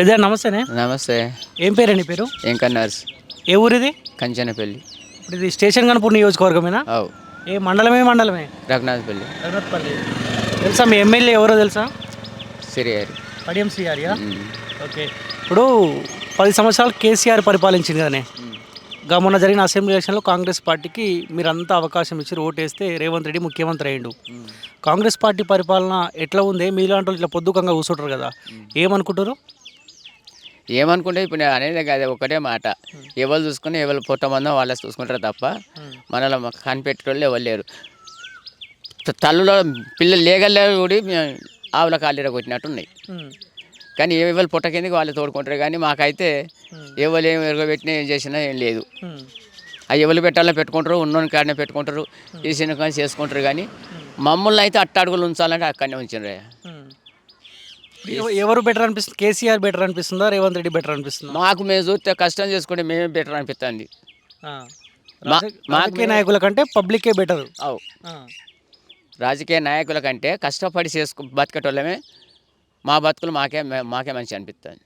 పెద్ద నమస్తేనే. నమస్తే. ఏం పేరు నీ పేరు? ఇంకా నర్స్. ఏ ఊరిది? కంచనపల్లి. ఇప్పుడు ఇది స్టేషన్ కనుపూర్ నియోజకవర్గమేనా? అవు. ఏ మండలమే మండలమే? రఘునాథపల్లి. రఘునాథ్పల్లి. తెలుసా మీ ఎమ్మెల్యే ఎవరో తెలుసా? సిరియారి. పడియం సిఆర్యా ఓకే. ఇప్పుడు పది సంవత్సరాలు కేసీఆర్ పరిపాలించింది కదనే. గా మొన్న జరిగిన అసెంబ్లీ ఎలక్షన్లో కాంగ్రెస్ పార్టీకి మీరంతా అవకాశం ఇచ్చి ఓటేస్తే రేవంత్ రెడ్డి ముఖ్యమంత్రి అయ్యిండు. కాంగ్రెస్ పార్టీ పరిపాలన ఎట్లా ఉంది? మీలాంటి వాళ్ళు ఇట్లా పొద్దుకంగా కూర్చుంటారు కదా. ఏమనుకుంటారు ఏమనుకుంటే ఇప్పుడు నేను అనేది కాదు ఒకటే మాట. ఎవరు చూసుకుని ఎవరు పుట్టమందో వాళ్ళే చూసుకుంటారు తప్ప మనలో కనిపెట్టేటోళ్ళు ఎవరు లేరు. తల్లులో పిల్లలు లేగలే కూడా మేము ఆవుల కాళ్ళీర కొట్టినట్టు ఉన్నాయి కానీ ఎవరు పుట్ట కిందకి వాళ్ళు తోడుకుంటారు. కానీ మాకైతే ఎవరు ఏం ఎరగబెట్టినా ఏం చేసినా ఏం లేదు. ఆ ఎవరు పెట్టాలో పెట్టుకుంటారు ఉన్నోని కాడనే పెట్టుకుంటారు తీసిన కానీ చేసుకుంటారు. కానీ మమ్మల్ని అయితే అట్టడుగులు ఉంచాలంటే అక్కడనే ఉంచారు ఎవ- ఎవరు బెటర్ అనిపిస్తుంది కేసీఆర్ బెటర్ అనిపిస్తుందా రేవంత్ రెడ్డి బెటర్ అనిపిస్తుందా? మాకు మేము చూస్తే కష్టం చేసుకుంటే మేమే బెటర్ అనిపిస్తుంది రాజకీయ నాయకుల కంటే పబ్లికే బెటర్ అవు. రాజకీయ నాయకుల కంటే కష్టపడి చేసుకు బతికేటోళ్ళమే మా బతుకులు మాకే మాకే మంచి అనిపిస్తుంది.